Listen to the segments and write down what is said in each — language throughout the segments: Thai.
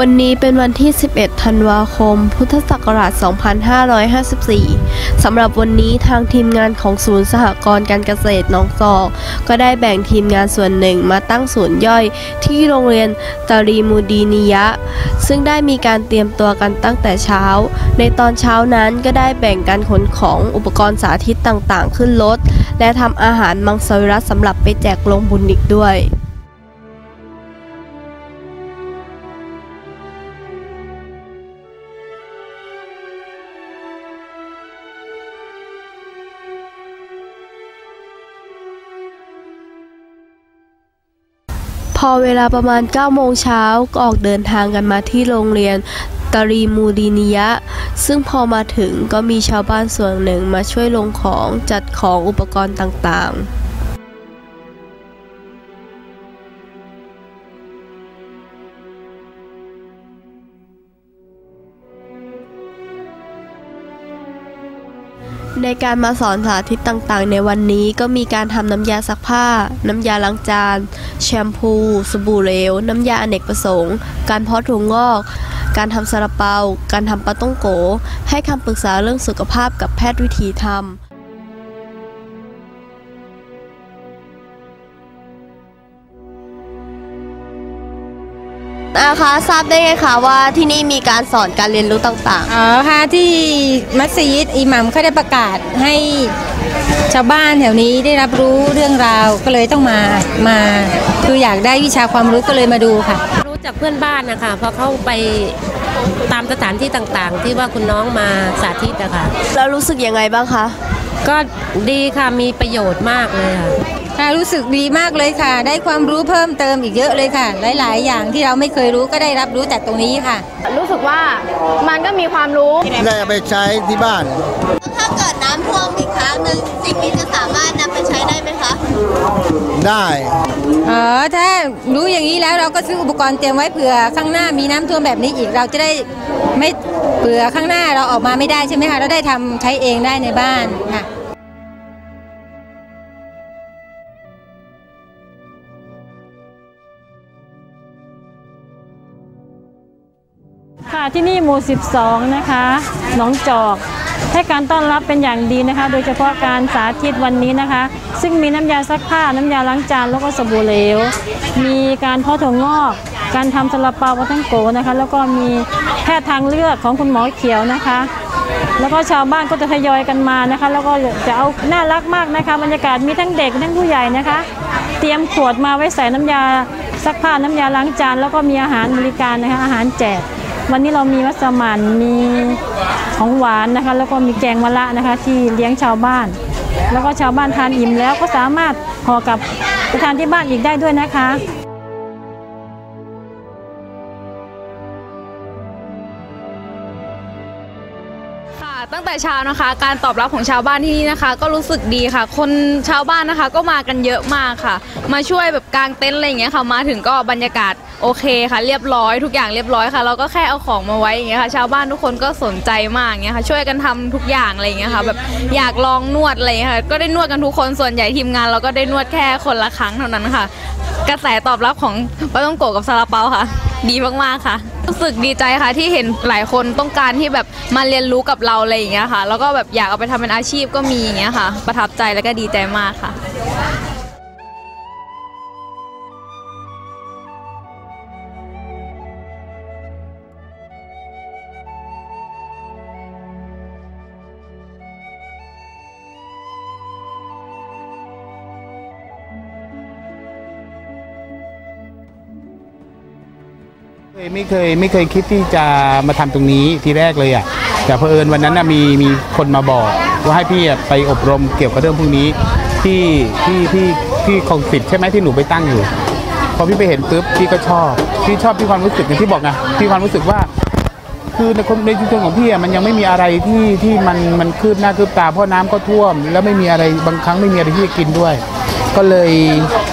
วันนี้เป็นวันที่ 11 ธันวาคม พุทธศักราช 2554 สำหรับวันนี้ทางทีมงานของศูนย์สหกรณ์การเกษตรหนองจอก ก็ได้แบ่งทีมงานส่วนหนึ่งมาตั้งศูนย์ย่อยที่โรงเรียนตารีมูดีนิยะ ซึ่งได้มีการเตรียมตัวกันตั้งแต่เช้า ในตอนเช้านั้นก็ได้แบ่งการขนของอุปกรณ์สาธิตต่างๆ ขึ้นรถ และทำอาหารมังสวิรัตสำหรับไปแจกลงบุญอีกด้วย อเวลาประมาณ 9 โมงเช้าก็ออกเดินทางกันมาที่โรงเรียนตารีมูดีนิยะ ซึ่งพอมาถึงก็มีชาวบ้านส่วนหนึ่งมาช่วยลงของจัดของอุปกรณ์ต่างๆ ในการมาสอนสาธิตต่างๆ ในวันนี้ก็มีการทำน้ำยาซักผ้า น้ำยาล้างจาน แชมพู สบู่เหลว น้ำยาอเนกประสงค์ การเพาะถั่วงอก การทำซาลาเปา การทำปาต้องโก ให้คำปรึกษาเรื่องสุขภาพกับแพทย์วิธีทำ อาคะทราบได้ไงคะว่าที่นี่มีการสอนการเรียนรู้ต่างอ๋อค่ะที่มัสยิดอิหมัมเขาได้ประกาศให้ชาวบ้านแถวนี้ได้รับรู้เรื่องราวก็เลยต้องมามาคืออยากได้วิชาความรู้ก็เลยมาดูค่ะ รู้จากเพื่อนบ้านนะคะเพราะเขาไปตามสถานที่ต่างๆ ที่ว่าคุณน้องมาสาธิตอะค่ะๆแล้วรู้สึกยังไงบ้างคะ ก็ดีค่ะมีประโยชน์มากเลยค่ะ ค่ะรู้สึกดีมากเลยค่ะ ได้ความรู้เพิ่มเติมอีกเยอะเลยค่ะ หลาย ๆ อย่างที่เราไม่เคยรู้ก็ได้รับรู้จากตรงนี้ค่ะ รู้สึกว่ามันก็มีความรู้ ได้เอาไปใช้ที่บ้าน ถ้าเกิดน้ำท่วมอีกครั้งหนึ่งสิ่งนี้จะสามารถนำไปใช้ได้ไหมคะ ได้อ๋อถ้ารู้อย่างนี้แล้วเราก็ซื้ออุปกรณ์เตรียมไว้เผื่อข้างหน้ามีน้ำท่วมแบบนี้อีกเราจะได้ไม่เผื่อข้างหน้าเราออกมาไม่ได้ใช่ไหมคะเราได้ทำใช้เองได้ในบ้านค่ะ ค่ะที่นี่หมู่ 12 นะคะหนองจอก ให้การต้อนรับเป็นอย่างดีนะคะ โดยเฉพาะการสาธิตวันนี้นะคะ ซึ่งมีน้ำยาซักผ้าน้ำยาล้างจานแล้วก็สบู่เหลว มีการเพาะถั่วงอก การทำซาลาเปาปาทังโกนะคะ แล้วก็มีแพทย์ทางเลือกของคุณหมอเขียวนะคะ แล้วก็ชาวบ้านก็จะทยอยกันมานะคะ แล้วก็จะเอาน่ารักมากนะคะ บรรยากาศมีทั้งเด็กทั้งผู้ใหญ่นะคะ เตรียมขวดมาไว้ใส่น้ำยาซักผ้าน้ำยาล้างจานแล้วก็มีอาหารบริการนะคะอาหารแจก วันนี้เรามีมัสมั่นมีของหวานนะคะ แล้วก็มีแกงมะระนะคะ ที่เลี้ยงชาวบ้าน แล้วก็ชาวบ้านทานอิ่มแล้วก็สามารถห่อกลับไปทานที่บ้านอีกได้ด้วยนะคะ แต่เช้านะคะ การตอบรับของชาวบ้านที่นี่นะคะ ก็รู้สึกดีค่ะ คนชาวบ้านนะคะก็มากันเยอะมากค่ะ มาช่วยแบบกางเต็นท์อะไรอย่างเงี้ยค่ะมาถึงก็บรรยากาศโอเคค่ะ เรียบร้อยทุกอย่างเรียบร้อยค่ะ เราก็แค่เอาของมาไว้อย่างเงี้ยค่ะ ชาวบ้านทุกคนก็สนใจมากอย่างเงี้ยค่ะช่วยกันทำทุกอย่างอะไรอย่างเงี้ยค่ะแบบอยากลองนวดอะไรอย่างเงี้ยค่ะก็ได้นวดกันทุกคนส่วนใหญ่ทีมงาน เราก็ได้นวดแค่คนละครั้งเท่านั้นค่ะ กระแสตอบรับของปาต้องโกกับซาลาเปาค่ะ ดีมากๆค่ะ รู้สึกดีใจค่ะที่เห็นหลายคนต้องการที่แบบมาเรียนรู้กับเราอะไรอย่างเงี้ยค่ะ แล้วก็แบบอยากเอาไปทำเป็นอาชีพก็มีอย่างเงี้ยค่ะ ประทับใจแล้วก็ดีใจมากค่ะ ไม่เคยไม่เคยคิดที่จะมาทำตรงนี้ทีแรกเลยอะแต่เผอิญวันนั้นน่ะมีมีคนมาบอก ว่าให้พี่ไปอบรมเกี่ยวกับเรื่องพวกนี้ที่ที่ที่ที่คองสิทธิ์ใช่ไหมที่หนูไปตั้งอยู่พอพี่ไปเห็นปุ๊บพี่ก็ชอบพี่ชอบที่ความรู้สึกอย่างที่บอกไงพี่ความรู้สึกว่า คือในคนในชุมชนของพี่อะมันยังไม่มีอะไรที่ที่มันมันคืบหน้าคืบตาเพราะน้ำก็ท่วม แล้วไม่มีอะไรบางครั้งไม่มีอะไรที่จะกินด้วย ก็เลย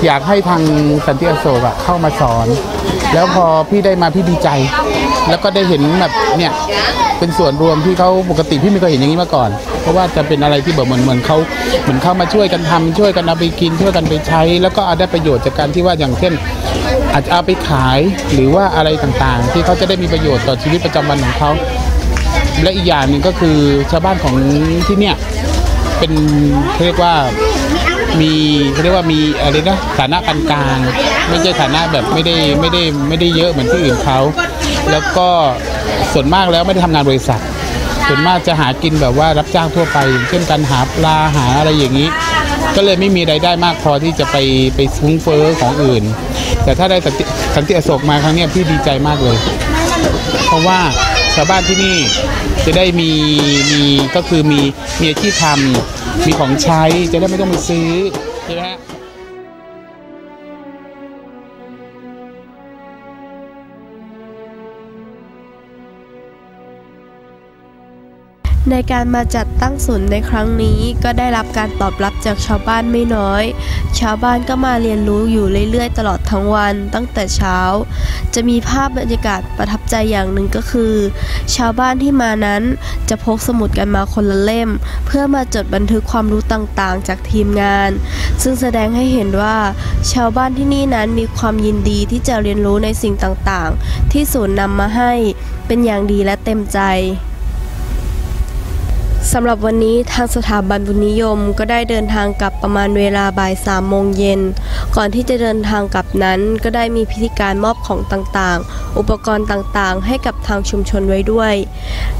อยากให้ทางสันติอโศกอะเข้ามาสอน แล้วพอพี่ได้มาพี่ดีใจ แล้วก็ได้เห็นแบบเนี่ยเป็นส่วนรวมที่เขาปกติพี่ไม่เคยเห็นอย่างนี้มาก่อน เพราะว่าจะเป็นอะไรที่แบบเหมือนเหมือนเขาเหมือนเข้ามาช่วยกันทำช่วยกันเอาไปกินช่วยกันไปใช้ แล้วก็เอาได้ประโยชน์จากการที่ว่าอย่างเช่น อาจจะเอาไปขายหรือว่าอะไรต่างๆ ที่เขาจะได้มีประโยชน์ต่อชีวิตประจำวันของเขาและอีกอย่างหนึ่งก็คือชาวบ้านของที่เนี่ยเป็นเรียกว่า มีเขาเรียกว่ามีอะไรนะฐานะปานกลางไม่ใช่ฐานะแบบไม่ได้ไม่ได้ไม่ได้เยอะเหมือนที่อื่นเขาแล้วก็ส่วนมากแล้วไม่ได้ทำงานบริษัท ส่วนมากจะหากินแบบว่ารับจ้างทั่วไปอย่างเช่นการหาปลาหาอะไรอย่างนี้ ก็เลยไม่มีรายได้มากพอที่จะไปไปฟุ้งเฟ้อของอื่น แต่ถ้าได้สันติสันติอโศกมาครั้งนี้พี่ดีใจมากเลย เพราะว่าชาวบ้านที่นี่จะได้มีมีก็คือมีมีอาชีพทำ มีของใช้จะได้ไม่ต้องไปซื้อใช่ไหมฮะ ในการมาจัดตั้งศูนย์ในครั้งนี้ก็ได้รับการตอบรับจากชาวบ้านไม่น้อย ชาวบ้านก็มาเรียนรู้อยู่เรื่อยๆ ตลอดทั้งวันตั้งแต่เช้า จะมีภาพบรรยากาศประทับใจอย่างหนึ่งก็คือ ชาวบ้านที่มานั้นจะพกสมุดกันมาคนละเล่ม เพื่อมาจดบันทึกความรู้ต่างๆ จากทีมงาน ซึ่งแสดงให้เห็นว่า ชาวบ้านที่นี่นั้นมีความยินดีที่จะเรียนรู้ในสิ่งต่างๆ ที่ศูนย์นำมาให้เป็นอย่างดีและเต็มใจ สำหรับวันนี้ทางสถาบันบุญนิยมก็ได้เดินทางกลับประมาณเวลาบ่ายสามโมงเย็น ก่อนที่จะเดินทางกลับนั้นก็ได้มีพิธีการมอบของต่างๆ อุปกรณ์ต่างๆ ให้กับทางชุมชนไว้ด้วย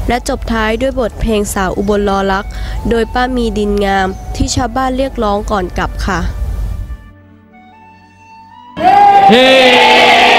และจบท้ายด้วยบทเพลงสาวอุบลรอลักษ์โดยป้ามีดินงามที่ชาวบ้านเรียกร้องก่อนกลับค่ะเฮ้